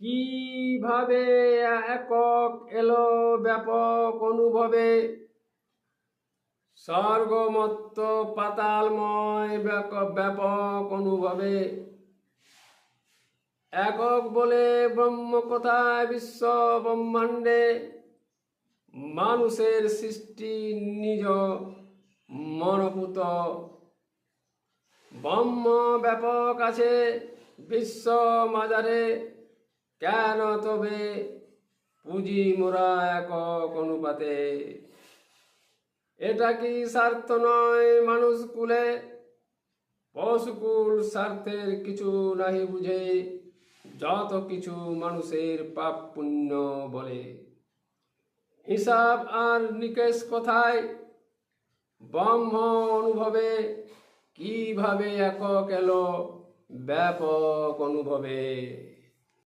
কীভাবে একক এলো ব্যাপক অনুভবে? স্বর্গমত্ত পাতালময় ব্যাপক অনুভবে। একক বলে ব্রহ্ম কথায় বিশ্ব ব্রহ্মাণ্ডে মানুষের সৃষ্টি নিজ মনপুত। ব্রহ্ম ব্যাপক আছে বিশ্ব মাজারে। কেন তবে পুঁজি মোরা একক অনুপাতে? এটা কি স্বার্থ নয় মানুষ কুলে? পশুকুল স্বার্থের কিছু নাহি বুঝে, যত কিছু মানুষের পাপ পুণ্য বলে। হিসাব আর নিকেশ কথায়? ব্রহ্ম অনুভবে, কীভাবে একক এলো? ব্যাপক অনুভবে।